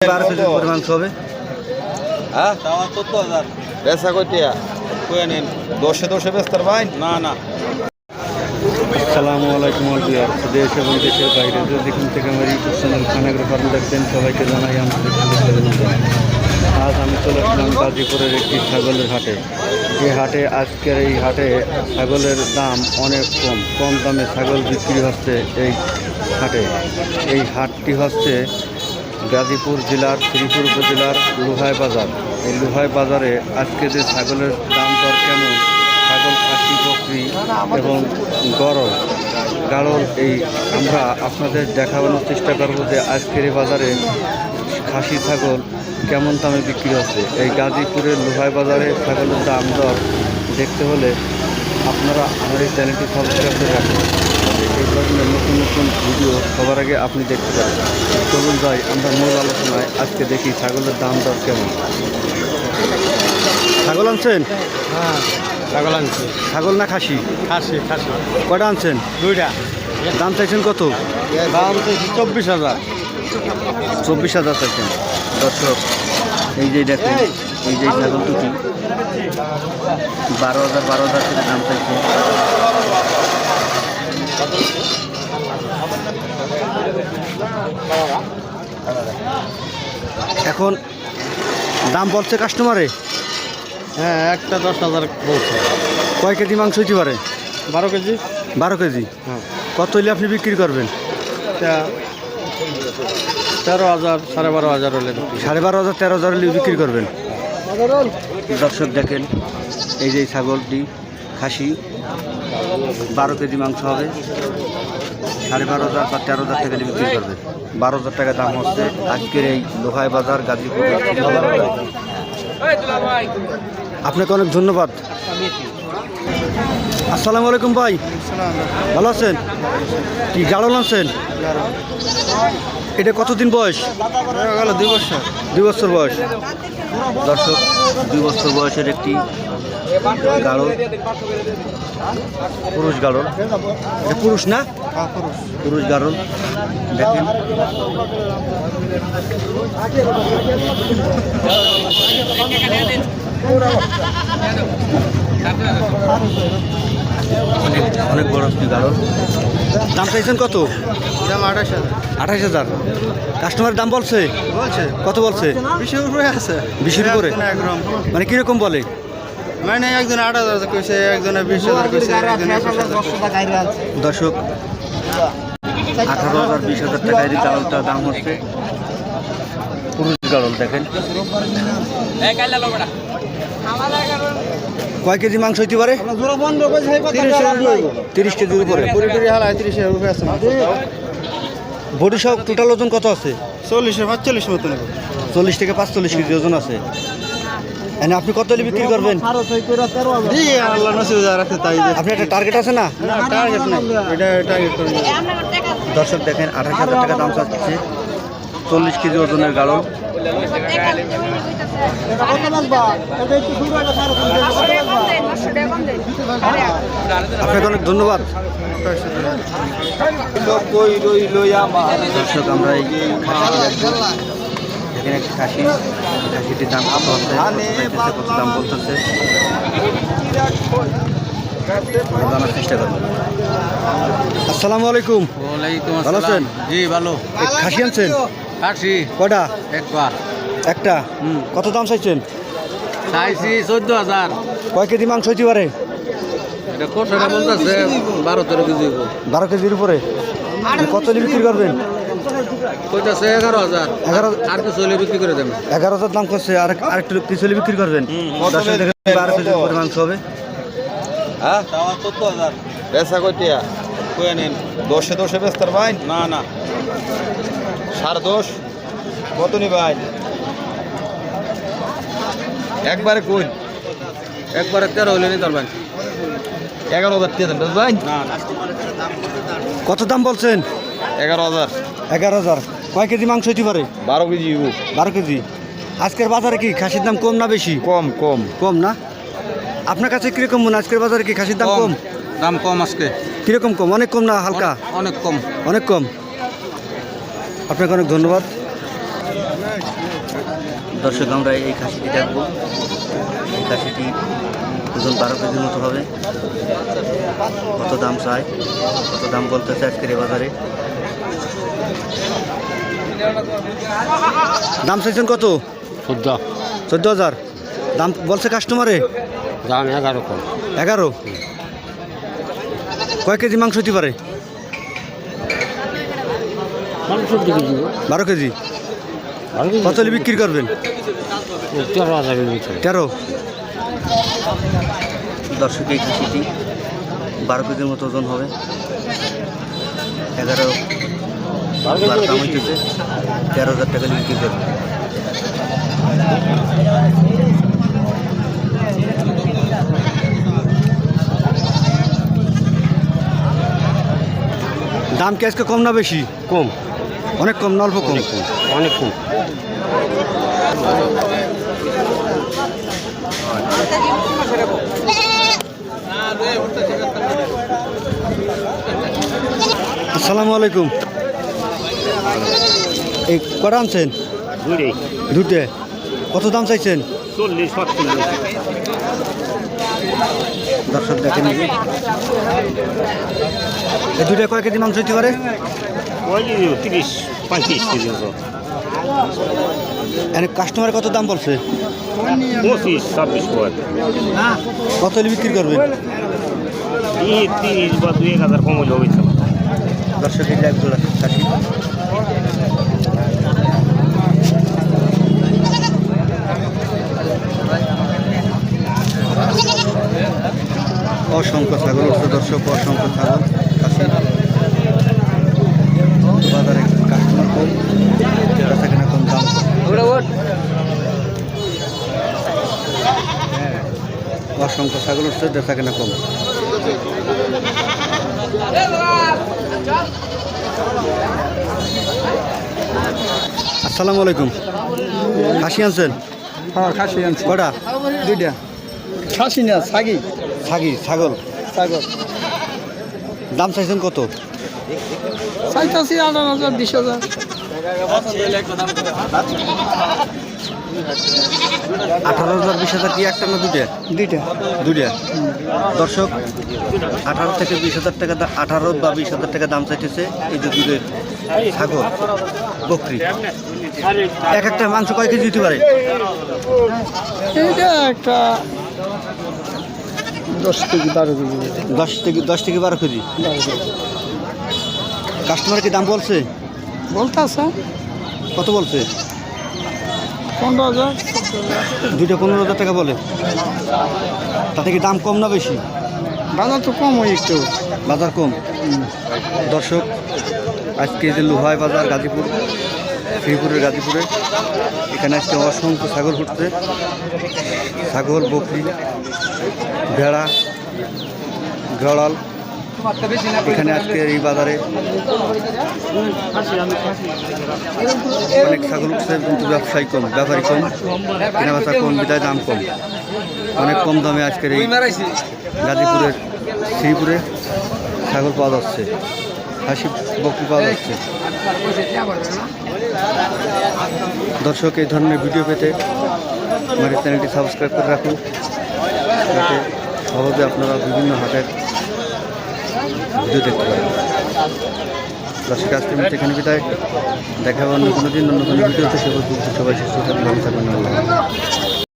বারো কেজি মাংস হবে। হ্যাঁ? চোদ্দ হাজার। বেচা কইটিয়া কয়ে নিন। দশে দশে বেচতার ভাই? না না। আসসালামু আলাইকুম অলবিয়ার দেশ এবং দেশের বাইরে। যেখান থেকে আমার ইউটিউব চ্যানেল খানাগ্র ফার্ম দেখছেন সবাইকে জানাই আন্তরিক আজ আমি চলে আসলাম গাজীপুরের একটি ছাগলের হাটে। এই হাটে আজকের এই হাটে ছাগলের দাম অনেক কম। কম দামে ছাগল বিক্রি হচ্ছে এই হাটে। এই হাটটি হচ্ছে গাজীপুর জেলার শ্রীপুর উপজেলার লোহাই বাজার। এই লোহাই বাজারে আজকে যে ছাগলের দাম দর কেমন, ছাগল খাসি, বকরি এবং গরম গাড়ল এই আমরা আপনাদের দেখানোর চেষ্টা করব যে আজকের এই বাজারে খাসি ছাগল কেমন দামে বিক্রি হচ্ছে। এই গাজীপুরের লোহাই বাজারে ছাগলের দাম দর দেখতে হলে আপনারা আমার এই চ্যানেলটি সাবস্ক্রাইব করে রাখুন। এই ধরনের নতুন নতুন ভিডিও সবার আগে আপনি দেখতে পারেন। চলুন যাই আমরা মূল আলোচনায় আজকে দেখি ছাগলের দাম দর কেমন। ছাগল আনছেন? হ্যাঁ ছাগল আনছি। ছাগল না খাসি? খাসি খাসি। কটা আনছেন? দুইটা। দাম চাইছেন কত? দাম চাইছি চব্বিশ হাজার। চব্বিশ হাজার চাইছেন। দর্শক এই যে দেখেন এই যে ছাগল দুটি বারো হাজার বারো হাজার দাম চাইছে। এখন দাম পড়ছে কাস্টমারে হ্যাঁ একটা দশ হাজার বলছে। কয় কেজি মাংস হইতে পারে? বারো কেজি। বারো কেজি? হ্যাঁ। কত হইলে আপনি বিক্রি করবেন? তেরো হাজার সাড়ে বারো হাজার হলে সাড়ে বারো হাজার তেরো হাজার হলে বিক্রি করবেন। দর্শক দেখেন এই যে ছাগলটি খাসি। বারো কেজি মাংস হবে। সাড়ে বারো হাজার বা তেরো হাজার টাকা বিক্রি করবে। বারো হাজার টাকা দাম হচ্ছে আজকের এই লোহাই বাজার গাজীপুর আপনাকে অনেক ধন্যবাদ। আসসালামু আলাইকুম ভাই। ভালো আছেন? কি গাড়ল আছেন এটা কতদিন বয়স? দুই বছর। দুই বছর বয়স। দর্শক দুই বছর বয়সের একটি গাড়ল পুরুষ গাড়ল এটা পুরুষ না? পুরুষ। গাড়ল দেখেন। অনেক অনেক বড় একটি গাড়ল দাম চাইছেন কত? দাম আঠাশ হাজার। আঠাশ হাজার। কাস্টমার দাম বলছে? বলছে। কত বলছে? বিশের উপরে আছে। বিশের উপরে? একদম মানে কীরকম বলে? মানে একজন আট হাজার কইছে একজনে বিশ হাজার কইছে দর্শক আঠারো হাজার বিশ হাজার টাকা এই চাউলটার দাম হচ্ছে পুরুষ গাড়ল দেখেন। কয় কেজি মাংস হইতে পারে? তিরিশ কেজির উপরে বডি সব টোটাল ওজন কত আছে? চল্লিশের পাঁচচল্লিশ মতো নেবে। চল্লিশ থেকে পাঁচচল্লিশ কেজি ওজন আছে। এনে আপনি কত হলে বিক্রি করবেন? দিয়ে আল্লাহ নসিব যা রাখছে তাই দে। আপনি একটা টার্গেট আছে না? না টার্গেট নাই। এটা টার্গেট করে নিয়ে। দর্শক দেখেন আঠাশ হাজার টাকা দাম চাচ্ছে। চল্লিশ কেজি ওজনের গাড়ল। আপনাকে অনেক ধন্যবাদ। দর্শক আমরা এই এখানে একটি খাসি খাসিটির দাম কত দাম বলতেছে? জানার চেষ্টা করব। আসসালামু আলাইকুম। ভালো আছেন? জি ভালো। খাসি আনছেন? খাসি কয়টা? একবার একটা? হুম। কত দাম চাইছেন? চাইছি চোদ্দ হাজার। কয় কেজি মাংস হইতে পারে? বারো তেরো কেজি বারো কেজির উপরে? কত বিক্রি করবেন? কইতাছে এগারো হাজার। এগারো আর কিছু হলে বিক্রি করে দেবেন এগারো হাজার দাম করছে আর আরেকটু কিছু হলে বিক্রি করবেন? বারো কেজির উপরে মাংস হবে। হ্যাঁ? চোদ্দ হাজার। বেচা নিন। দশে বেচতার ভাই না না। সাড়ে দশ। কত নি ভাই? একবারে কই? একবারে তেরো হলে নিতে পারবেন এগারো হাজার দিয়ে দেন ভাই না না। কত দাম বলছেন? এগারো হাজার। এগারো হাজার। কয় কেজি মাংস হইতে পারে? বারো কেজি। বারো কেজি। আজকের বাজারে কি খাসির দাম কম না বেশি? কম কম। কম না? আপনার কাছে কীরকম মনে আজকের বাজারে কি খাসির দাম কম? দাম কম আজকে। কীরকম কম? অনেক কম না হালকা? অনেক কম। অনেক কম। আপনাকে অনেক ধন্যবাদ। দর্শক আমরা এই খাসিটি দেখব। এই খাসিটি ওজন বারো কেজির মতো হবে। কত দাম চায় কত দাম বলতেছে আজকের বাজারে? দাম চাইছেন কত? চোদ্দ। চোদ্দ হাজার। দাম বলছে কাস্টমারে দাম এগারো এগারো? কয় কেজি মাংস হতে পারে? বারো কেজি কত হলে বিক্রি করবেন? তেরো ভিতরে তেরো? দর্শক এই খাসিটি বারো কেজির মতো ওজন হবে। এগারো বার দাম হইতেছে তেরো হাজার টাকা বিক্রি করবে দাম কি আজকে কম না বেশি? কম। অনেক কম না অল্প কম? অনেক কম অনেক কম। আসসালামু আলাইকুম। এই কটা আনছেন? দুটে কত দাম চাইছেন? চল্লিশ দর্শক দেখেন। এই দুটো কয় কেজি মাংস হতে পারে? ওই তিরিশ পঁয়ত্রিশ কেজি মতো এনে কাস্টমার কত দাম বলছে? পঁচিশ ছাব্বিশ কত বিক্রি করবেন এই তিরিশ বা দুই এক হাজার কম হলে হবে দর্শক এক জোড়া খাসি অসংখ্য ছাগল দর্শক অসংখ্য ছাগল খাসি বাজারে কাস্টমার কম বেচা কেনা কম দাম কম। অসংখ্য ছাগল উঠছে বেচা কেনা কম। আসসালামু আলাইকুম। খাসি আনছেন? হ্যাঁ খাসি আনছি। কটা? দুইটা। খাসি না ছাগি। ছাগি ছাগল। ছাগল। দাম চাইছেন কত? চাইতাছি আঠারো হাজার বিশ হাজার। আঠারো হাজার বিশ হাজার কি একটা না দুটা দুইটা। দুটা দর্শক আঠারো থেকে বিশ হাজার টাকা আঠারো বা বিশ হাজার টাকা দাম চাইতেছে এই যে দুধের ছাগল বকরি। এক একটা মাংস কয় কেজি দিতে পারে? একটা দশ কেজি বারো কেজি। দশ থেকে দশ থেকে বারো কেজি। কাস্টমার কি দাম বলছে? বলতেছে। কত বলছে? পনেরো হাজার। দুইটা পনেরো হাজার টাকা বলে। তাতে কি দাম কম না বেশি? বাজার তো কম হয় একটু। বাজার কম? দর্শক আজকে যে লোহাই বাজার গাজীপুর শ্রীপুরের গাজীপুরে এখানে আজকে অসংখ্য ছাগল ফুটছে। ছাগল বকরি ভেড়া গড়াল এখানে আজকে এই বাজারে অনেক ছাগল উঠছে, কিন্তু ব্যবসায়ী কম, ব্যাপারী কম কেনা বেচা কম, বিদায় দাম কম। অনেক কম দামে আজকের এই গাজীপুরের, শ্রীপুরে ছাগল পাওয়া যাচ্ছে হাসি বকরি পাওয়া যাচ্ছে। দর্শক, এই ধরনের ভিডিও পেতে আমার চ্যানেলটি সাবস্ক্রাইব করে রাখুন। যাতে সহজে আপনারা বিভিন্ন হাটের ভিডিও দেখতে পারেন। দর্শক আজকে আমি এখানে বিদায় দেখা হবে অন্য কোনো দিন, অন্য কোনো ভিডিওতে। সে সবাই সুস্থ থাকবেন, ভালো থাকবেন।